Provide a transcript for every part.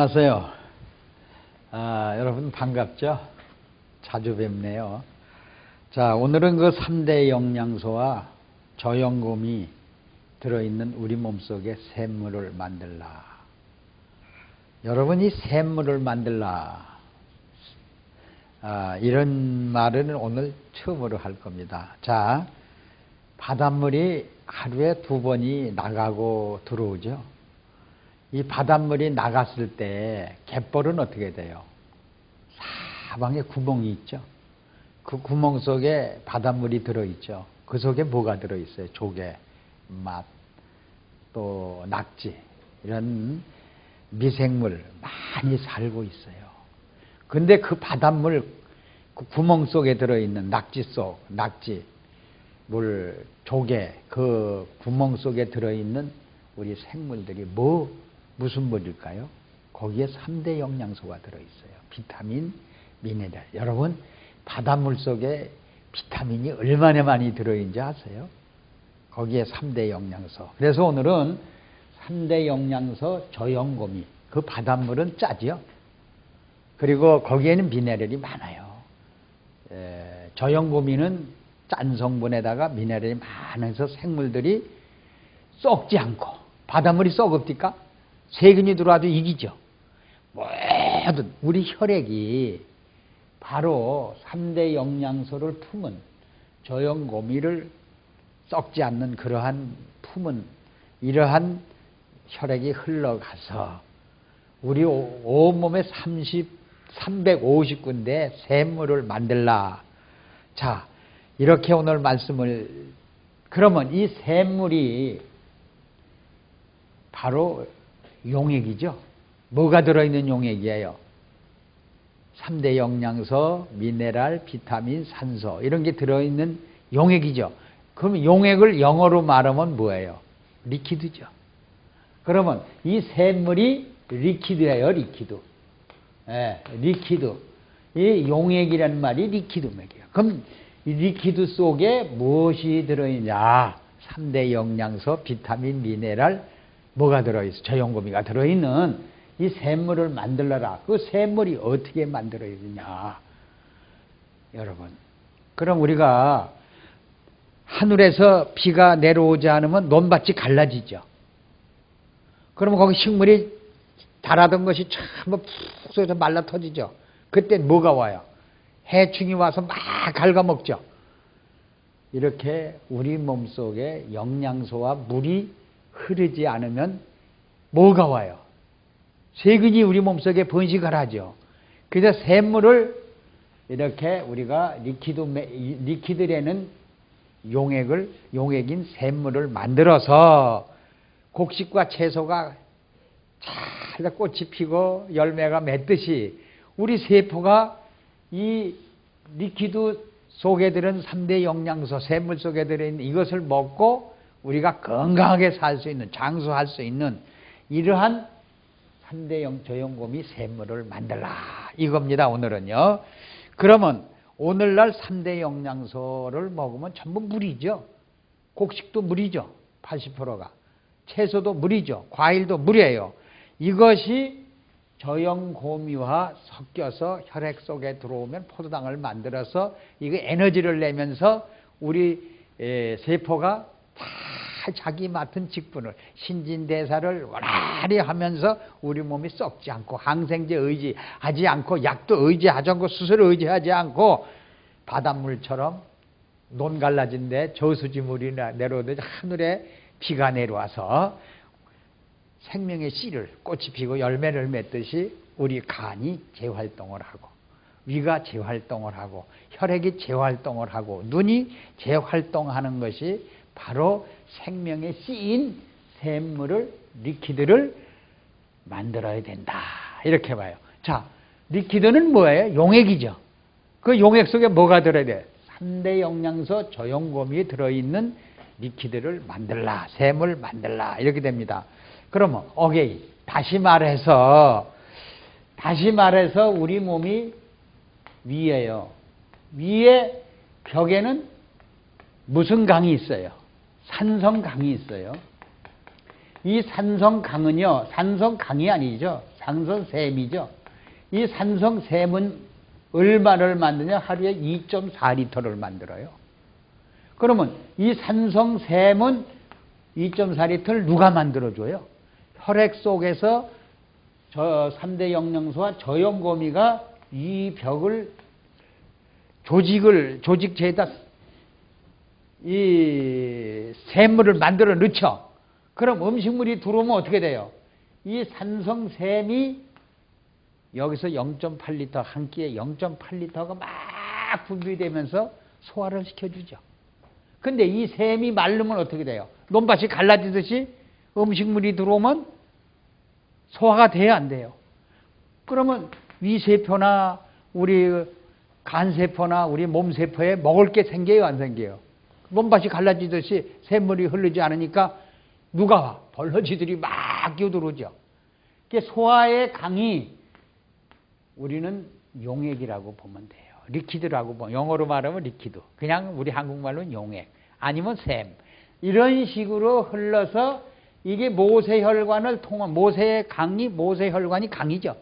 안녕하세요. 아, 여러분 반갑죠? 자주 뵙네요. 자, 오늘은 그 3대 영양소와 저염곰이 들어있는 우리 몸속에 샘물을 만들라. 여러분이 샘물을 만들라. 아, 이런 말은 오늘 처음으로 할 겁니다. 자, 바닷물이 하루에 두 번이 나가고 들어오죠. 이 바닷물이 나갔을 때 갯벌은 어떻게 돼요? 사방에 구멍이 있죠. 그 구멍 속에 바닷물이 들어있죠. 그 속에 뭐가 들어있어요? 조개, 맛, 또 낙지 이런 미생물 많이 살고 있어요. 근데 그 바닷물 그 구멍 속에 들어있는 낙지 속, 낙지, 물, 조개 그 구멍 속에 들어있는 우리 생물들이 뭐 무슨 물일까요? 거기에 3대 영양소가 들어있어요. 비타민, 미네랄. 여러분 바닷물 속에 비타민이 얼마나 많이 들어있는지 아세요? 거기에 3대 영양소. 그래서 오늘은 3대 영양소 저염고미. 그 바닷물은 짜지요. 그리고 거기에는 미네랄이 많아요. 에, 저염고미는 짠 성분에다가 미네랄이 많아서 생물들이 썩지 않고 바닷물이 썩읍니까? 세균이 들어와도 이기죠. 모든 우리 혈액이 바로 3대 영양소를 품은 저염고미를 썩지 않는 그러한 품은 이러한 혈액이 흘러가서 우리 온몸에 30, 350군데 샘물을 만들라. 자, 이렇게 오늘 말씀을 그러면 이 샘물이 바로 용액이죠. 뭐가 들어있는 용액이에요? 3대 영양소, 미네랄, 비타민, 산소 이런 게 들어있는 용액이죠. 그럼 용액을 영어로 말하면 뭐예요? 리퀴드죠. 그러면 이 샘물이 리퀴드예요, 리퀴드. 예, 리퀴드. 이 용액이라는 말이 리퀴드 맥이에요. 그럼 이 리퀴드 속에 무엇이 들어있냐? 3대 영양소, 비타민, 미네랄, 뭐가 들어있어? 저염고미가 들어있는 이 샘물을 만들어라. 그 샘물이 어떻게 만들어지냐? 여러분. 그럼 우리가 하늘에서 비가 내려오지 않으면 논밭이 갈라지죠. 그러면 거기 식물이 자라던 것이 전부 푹 쏟아져 말라 터지죠. 그때 뭐가 와요? 해충이 와서 막 갉아먹죠. 이렇게 우리 몸속에 영양소와 물이 흐르지 않으면 뭐가 와요? 세균이 우리 몸속에 번식을 하죠. 그래서 샘물을 이렇게 우리가 리퀴드, 리퀴드라는 용액을, 용액인 샘물을 만들어서 곡식과 채소가 잘 꽃이 피고 열매가 맺듯이 우리 세포가 이 리퀴드 속에 들은 3대 영양소, 샘물 속에 들어있는 이것을 먹고 우리가 건강하게 살 수 있는, 장수할 수 있는 이러한 3대 영 저염곰이 샘물을 만들라. 이겁니다, 오늘은요. 그러면 오늘날 3대 영양소를 먹으면 전부 물이죠. 곡식도 물이죠. 80%가. 채소도 물이죠. 과일도 물이에요. 이것이 저염고미와 섞여서 혈액 속에 들어오면 포도당을 만들어서 이거 에너지를 내면서 우리 세포가 잘 자기 맡은 직분을 신진대사를 원활히 하면서 우리 몸이 썩지 않고 항생제 의지하지 않고 약도 의지하지 않고 수술을 의지하지 않고 바닷물처럼 논 갈라진데 저수지물이 내려오듯 하늘에 비가 내려와서 생명의 씨를 꽃이 피고 열매를 맺듯이 우리 간이 재활동을 하고 위가 재활동을 하고 혈액이 재활동을 하고 눈이 재활동하는 것이 바로 생명의 씨인 샘물을 리퀴드를 만들어야 된다. 이렇게 봐요. 자, 리퀴드는 뭐예요? 용액이죠. 그 용액 속에 뭐가 들어야 돼? 3대 영양소 저용곰이 들어있는 리퀴드를 만들라. 샘을 만들라. 이렇게 됩니다. 그러면 오케이. 다시 말해서 다시 말해서 우리 몸이 위에요. 위에 벽에는 무슨 강이 있어요? 산성강이 있어요. 이 산성강은요, 산성강이 아니죠. 산성샘이죠. 이 산성샘은 얼마를 만드냐? 하루에 2.4리터를 만들어요. 그러면 이 산성샘은 2.4리터를 누가 만들어줘요? 혈액 속에서 저 3대 영양소와 저염고미가 이 벽을 조직을 조직체에다 이 샘물을 만들어 넣죠. 그럼 음식물이 들어오면 어떻게 돼요? 이 산성샘이 여기서 0.8리터 한 끼에 0.8리터가 막 분비되면서 소화를 시켜주죠. 근데 이 샘이 마르면 어떻게 돼요? 논밭이 갈라지듯이 음식물이 들어오면 소화가 돼야 안 돼요. 그러면 위세포나 우리 간세포나 우리 몸세포에 먹을 게 생겨요, 안 생겨요? 논밭이 갈라지듯이 샘물이 흐르지 않으니까 누가 와? 벌러지들이 막 끼어들어오죠. 소화의 강이 우리는 용액이라고 보면 돼요. 리퀴드라고 보면 영어로 말하면 리퀴드. 그냥 우리 한국말로는 용액. 아니면 샘. 이런 식으로 흘러서 이게 모세혈관을 통한 모세의 강이 모세혈관이 강이죠.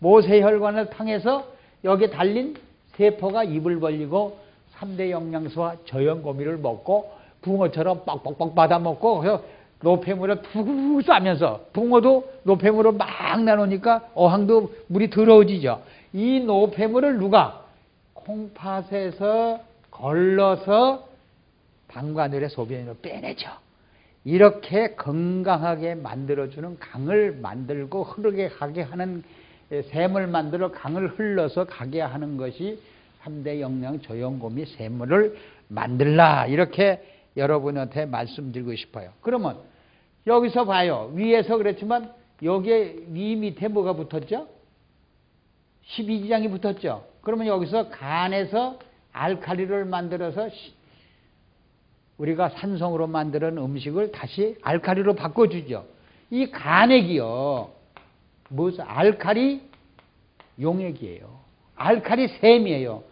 모세혈관을 통해서 여기 달린 세포가 입을 벌리고 3대 영양소와 저염고미를 먹고 붕어처럼 뻑뻑뻑 받아먹고 그래서 노폐물을 푹 싸면서 붕어도 노폐물을 막 나누니까 어항도 물이 더러워지죠. 이 노폐물을 누가 콩팥에서 걸러서 방관들의 소변으로 빼내죠. 이렇게 건강하게 만들어주는 강을 만들고 흐르게 가게 하는 샘을 만들어 강을 흘러서 가게 하는 것이 3대 영양 조영고미 샘물을 만들라 이렇게 여러분한테 말씀드리고 싶어요. 그러면 여기서 봐요. 위에서 그랬지만 여기에 위 밑에 뭐가 붙었죠? 12지장이 붙었죠. 그러면 여기서 간에서 알칼리를 만들어서 우리가 산성으로 만드는 음식을 다시 알칼리로 바꿔주죠. 이 간액이요. 무슨 알칼리 용액이에요. 알칼리 샘이에요.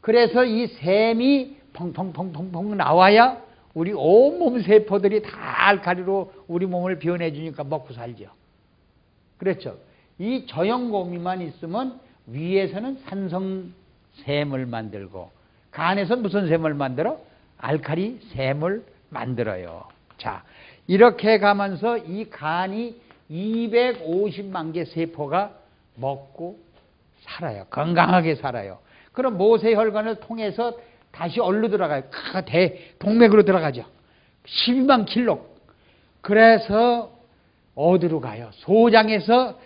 그래서 이 샘이 펑펑펑펑펑 나와야 우리 온몸 세포들이 다 알칼리로 우리 몸을 변해 주니까 먹고 살죠. 그렇죠. 이 저염고미만 있으면 위에서는 산성 샘을 만들고 간에서 무슨 샘을 만들어? 알칼리 샘을 만들어요. 자, 이렇게 가면서 이 간이 250만 개 세포가 먹고 살아요. 건강하게 살아요. 그럼 모세혈관을 통해서 다시 얼로 들어가요. 대 동맥으로 들어가죠. 12만 킬로. 그래서 어디로 가요? 소장에서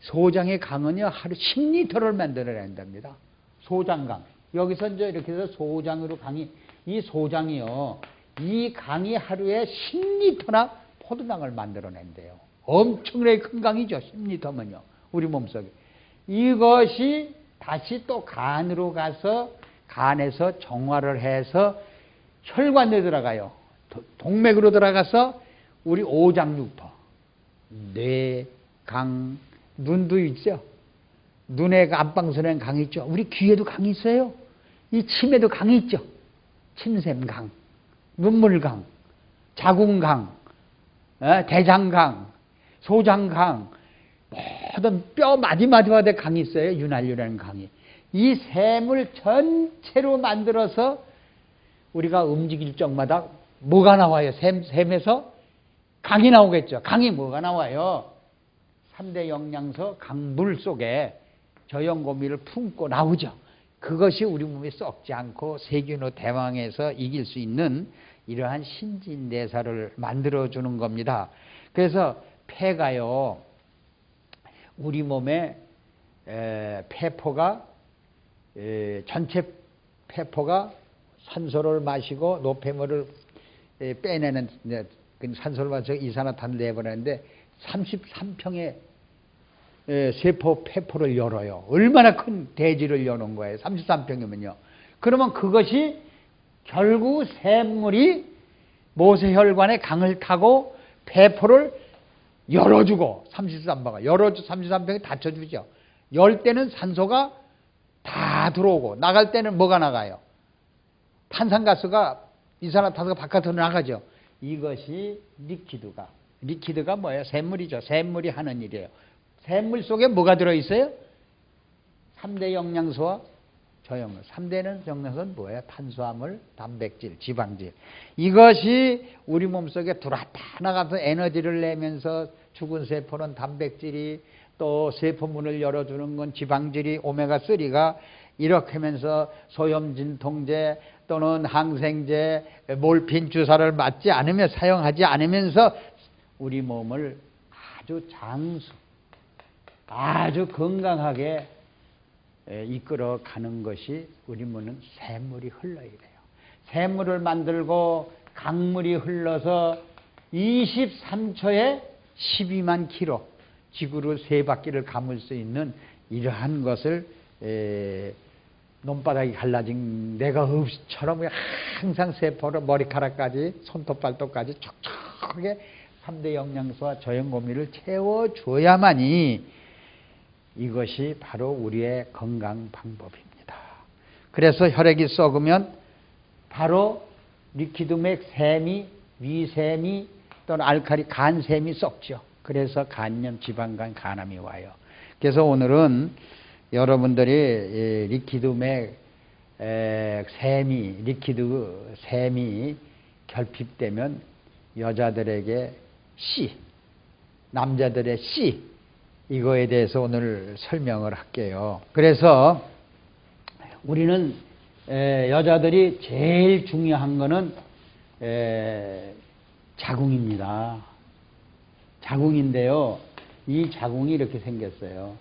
소장의 강은요 하루 10리터를 만들어낸답니다. 소장강. 여기서 이제 이렇게 해서 소장으로 강이 이 소장이요. 이 강이 하루에 10리터나 포도당을 만들어낸대요. 엄청나게 큰 강이죠. 10리터면요. 우리 몸속에. 이것이 다시 또 간으로 가서 간에서 정화를 해서 혈관에 들어가요. 동맥으로 들어가서 우리 오장육터, 뇌, 강, 눈도 있죠. 눈에 안방선에 강이 있죠. 우리 귀에도 강이 있어요. 이 침에도 강이 있죠. 침샘강, 눈물강, 자궁강, 어, 대장강, 소장강, 모든 뼈 마디마디마디 강이 있어요. 윤활유라는 강이. 이 샘을 전체로 만들어서 우리가 움직일 적마다 뭐가 나와요? 샘, 샘에서 강이 나오겠죠. 강이 뭐가 나와요? 3대 영양소 강물 속에 저염고미를 품고 나오죠. 그것이 우리 몸에 썩지 않고 세균의 대왕에서 이길 수 있는 이러한 신진대사를 만들어주는 겁니다. 그래서 폐가요, 우리 몸에 폐포가 전체 폐포가 산소를 마시고 노폐물을 빼내는 그 산소를 마셔서 이산화탄을 내보내는데 33평의 세포 폐포를 열어요. 얼마나 큰 대지를 여는 거예요. 33평이면요. 그러면 그것이 결국 샘물이 모세혈관의 강을 타고 폐포를 열어주고 33방가 열어주 33평이 닫혀주죠. 열 때는 산소가 다 들어오고 나갈 때는 뭐가 나가요? 탄산가스가 이산화탄소가 바깥으로 나가죠. 이것이 리퀴드가 리퀴드가 뭐예요? 샘물이죠. 샘물이 하는 일이에요. 샘물 속에 뭐가 들어있어요? 3대 영양소와 저염물. 3대는 영양소는 뭐예요? 탄수화물, 단백질, 지방질. 이것이 우리 몸속에 들어왔다 나가서 에너지를 내면서 죽은 세포는 단백질이 또 세포문을 열어주는 건 지방질이 오메가3가 이렇게 하면서 소염진 통제 또는 항생제, 몰핀 주사를 맞지 않으며 사용하지 않으면서 우리 몸을 아주 장수, 아주 건강하게 에, 이끌어 가는 것이 우리 몸은 샘물이 흘러야 돼요. 샘물을 만들고 강물이 흘러서 23초에 12만 킬로 지구를 세 바퀴를 감을 수 있는 이러한 것을 에, 논바닥이 갈라진 내가 없이처럼 항상 세포로 머리카락까지 손톱 발톱까지 촉촉하게 3대 영양소와 저염 고미를 채워줘야만이 이것이 바로 우리의 건강 방법입니다. 그래서 혈액이 썩으면 바로 리퀴드맥 샘이 위샘이 또는 알칼리 간샘이 썩죠. 그래서 간염, 지방간, 간암이 와요. 그래서 오늘은 여러분들이 이 리퀴드맥 에, 샘이 리퀴드 샘이 결핍되면 여자들에게 C, 남자들의 C 이거에 대해서 오늘 설명을 할게요. 그래서 우리는 에, 여자들이 제일 중요한 거는 에, 자궁입니다. 자궁인데요. 이 자궁이 이렇게 생겼어요.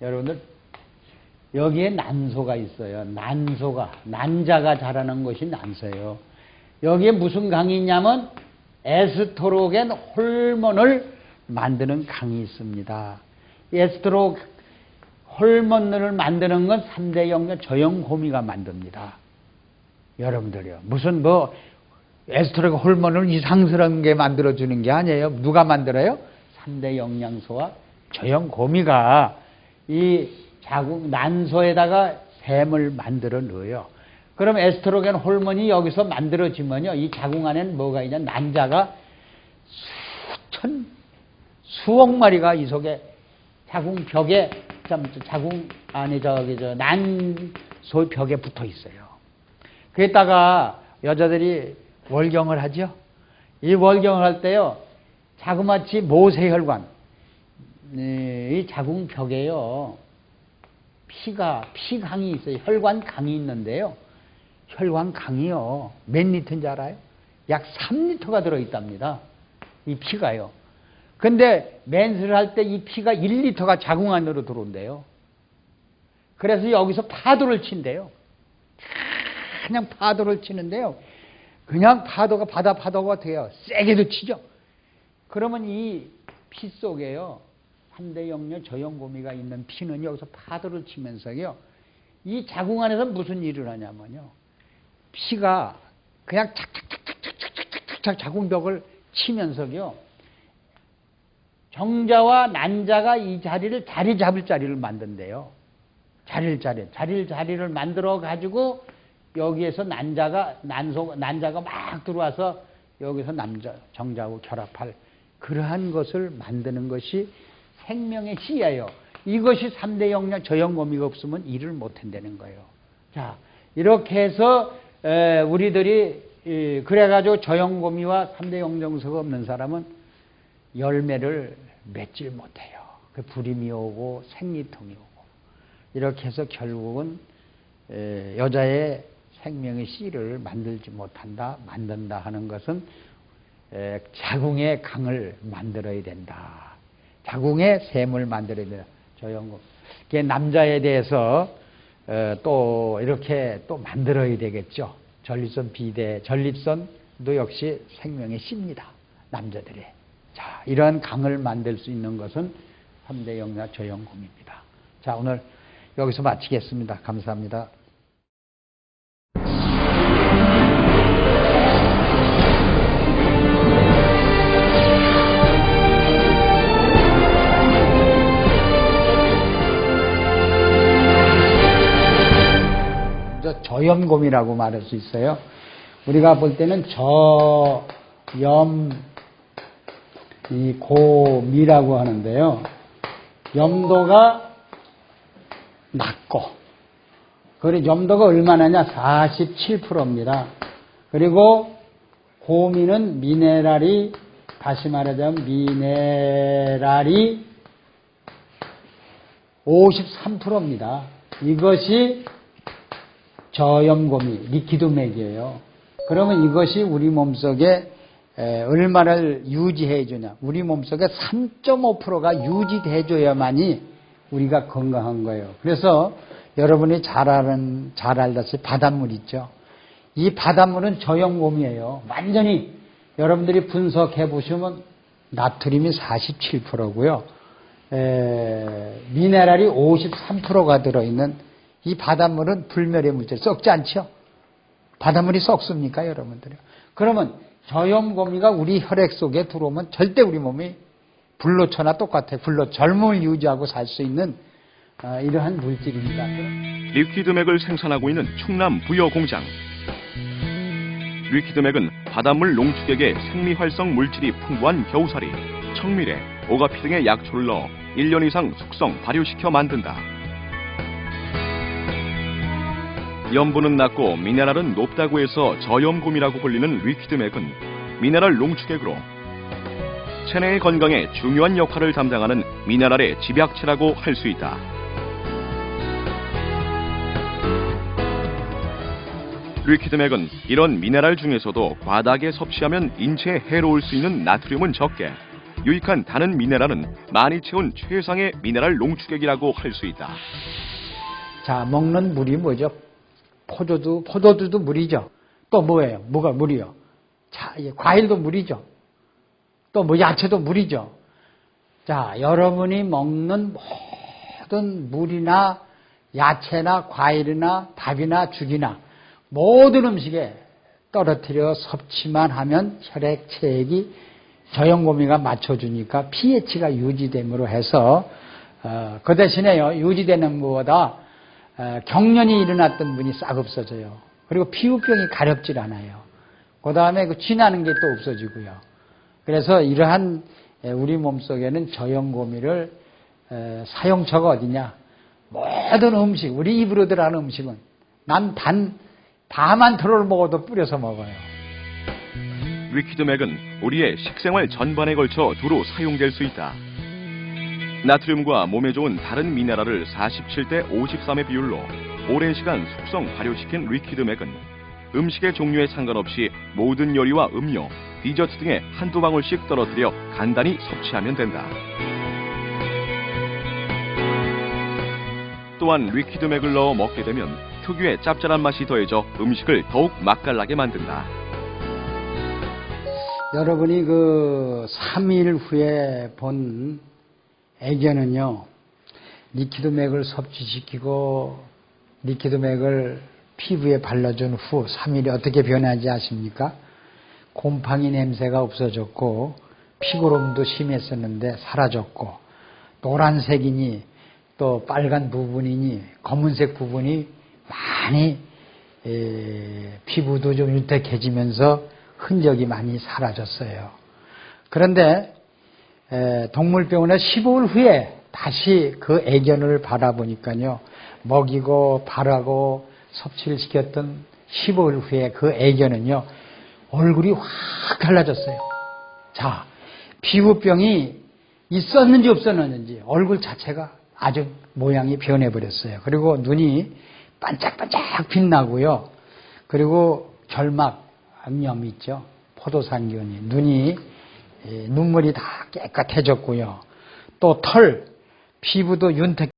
여러분들 여기에 난소가 있어요. 난소가 난자가 자라는 것이 난소예요. 여기에 무슨 강이 있냐면 에스트로겐 호르몬을 만드는 강이 있습니다. 에스트로 호르몬을 만드는 건 3대 영양 저염고미가 만듭니다. 여러분들이요. 무슨 뭐 에스트로겐 호르몬을 이상스러운 게 만들어주는 게 아니에요. 누가 만들어요? 3대 영양소와 저염고미가 이 자궁 난소에다가 샘을 만들어 넣어요. 그럼 에스트로겐 호르몬이 여기서 만들어지면요. 이 자궁 안에는 뭐가 있냐? 난자가 수천, 수억 마리가 이 속에 자궁 벽에, 자궁 안에 저기 저 난소 벽에 붙어 있어요. 그랬다가 여자들이 월경을 하죠. 이 월경을 할 때요. 자그마치 모세혈관, 네, 이 자궁 벽에요. 피가, 피강이 있어요. 혈관 강이 있는데요. 혈관 강이요. 몇 리터인지 알아요? 약 3리터가 들어 있답니다. 이 피가요. 근데 맨스를 할 때 이 피가 1리터가 자궁 안으로 들어온대요. 그래서 여기서 파도를 친대요. 그냥 파도를 치는데요. 그냥 파도가 바다 파도가 돼요. 세게도 치죠. 그러면 이 피 속에요. 3대 영녀 저염고미가 있는 피는 여기서 파도를 치면서요. 이 자궁 안에서 무슨 일을 하냐면요. 피가 그냥 착착착착착착착 자궁벽을 치면서요. 정자와 난자가 이 자리를 자리 잡을 자리를 만든대요. 자리를 자리, 자리를 자리를 만들어 가지고 여기에서 난자가 난소 난자가 막 들어와서 여기서 남자 정자하고 결합할 그러한 것을 만드는 것이 생명의 씨예요. 이것이 3대 영양 저염고미가 없으면 일을 못 한다는 거예요. 자, 이렇게 해서 에, 우리들이 이, 그래가지고 저염고미와 3대 영양소가 없는 사람은 열매를 맺질 못해요. 그 불임이 오고 생리통이 오고 이렇게 해서 결국은 에, 여자의 생명의 씨를 만들지 못한다, 만든다 하는 것은 에, 자궁의 강을 만들어야 된다. 자궁의 샘을 만들어야 된다. 저연금. 그게 남자에 대해서 어, 또 이렇게 또 만들어야 되겠죠. 전립선 비대, 전립선도 역시 생명의 씨입니다. 남자들의. 자, 이러한 강을 만들 수 있는 것은 3대 영양 저연금입니다. 자, 오늘 여기서 마치겠습니다. 감사합니다. 저 저염곰이라고 말할 수 있어요. 우리가 볼 때는 저염 이 고미라고 하는데요. 염도가 낮고, 그리고 염도가 얼마나냐? 47%입니다. 그리고 고미는 미네랄이, 다시 말하자면 미네랄이 53%입니다. 이것이 저염고미, 리퀴드맥이에요. 그러면 이것이 우리 몸속에 에, 얼마를 유지해 주냐. 우리 몸속에 3.5%가 유지돼 줘야만이 우리가 건강한 거예요. 그래서 여러분이 잘 아는, 잘 알다시피 바닷물 있죠. 이 바닷물은 저염곰이에요. 완전히 여러분들이 분석해 보시면 나트륨이 47%고요. 미네랄이 53%가 들어있는 이 바닷물은 불멸의 물질 썩지 않죠? 바닷물이 썩습니까, 여러분들요? 그러면 저염고미가 우리 혈액 속에 들어오면 절대 우리 몸이 불로초나 똑같아요. 불로 젊음을 유지하고 살 수 있는 어, 이러한 물질입니다. 리퀴드맥을 생산하고 있는 충남 부여 공장. 리퀴드맥은 바닷물 농축액에 생리활성 물질이 풍부한 겨우살이, 청미래, 오가피 등의 약초를 넣어 1년 이상 숙성, 발효시켜 만든다. 염분은 낮고 미네랄은 높다고 해서 저염금이라고 불리는 리퀴드맥은 미네랄 농축액으로 체내의 건강에 중요한 역할을 담당하는 미네랄의 집약체라고 할 수 있다. 리퀴드맥은 이런 미네랄 중에서도 과다하게 섭취하면 인체에 해로울 수 있는 나트륨은 적게 유익한 다른 미네랄은 많이 채운 최상의 미네랄 농축액이라고 할 수 있다. 자, 먹는 물이 뭐죠? 포도도, 포도주도 물이죠. 또 뭐예요? 뭐가 물이요? 자, 예, 과일도 물이죠. 또 뭐 야채도 물이죠. 자, 여러분이 먹는 모든 물이나 야채나 과일이나 밥이나 죽이나 모든 음식에 떨어뜨려 섭취만 하면 혈액 체액이 저염고미가 맞춰주니까 pH가 유지됨으로 해서 어, 그 대신에요 유지되는 것보다 어, 경련이 일어났던 분이 싹 없어져요. 그리고 피부병이 가렵질 않아요. 그 다음에 그 쥐나는 게 또 없어지고요. 그래서 이러한 에, 우리 몸속에는 저염고미를 에, 사용처가 어디냐? 모든 음식, 우리 입으로 들어가는 음식은 난 단, 다만 들어를 먹어도 뿌려서 먹어요. 리퀴드맥은 우리의 식생활 전반에 걸쳐 두루 사용될 수 있다. 나트륨과 몸에 좋은 다른 미네랄을 47대 53의 비율로 오랜 시간 숙성 발효시킨 리퀴드 맥은 음식의 종류에 상관없이 모든 요리와 음료, 디저트 등에 한두 방울씩 떨어뜨려 간단히 섭취하면 된다. 또한 리퀴드 맥을 넣어 먹게 되면 특유의 짭짤한 맛이 더해져 음식을 더욱 맛깔나게 만든다. 여러분이 그 3일 후에 본 애견은요, 리퀴드맥을 섭취시키고 리퀴드맥을 피부에 발라준 후 3일이 어떻게 변하지 아십니까? 곰팡이 냄새가 없어졌고 피고름도 심했었는데 사라졌고 노란색이니 또 빨간 부분이니 검은색 부분이 많이 에, 피부도 좀 윤택해지면서 흔적이 많이 사라졌어요. 그런데 에, 동물병원에 15일 후에 다시 그 애견을 바라보니까요. 먹이고 바라고 섭취를 시켰던 15일 후에 그 애견은요. 얼굴이 확 달라졌어요. 자, 피부병이 있었는지 없었는지 얼굴 자체가 아주 모양이 변해버렸어요. 그리고 눈이 반짝반짝 빛나고요. 그리고 결막 암염 있죠. 포도상균이 눈이 에, 눈물이 다 깨끗해졌고요. 또 털, 피부도 윤택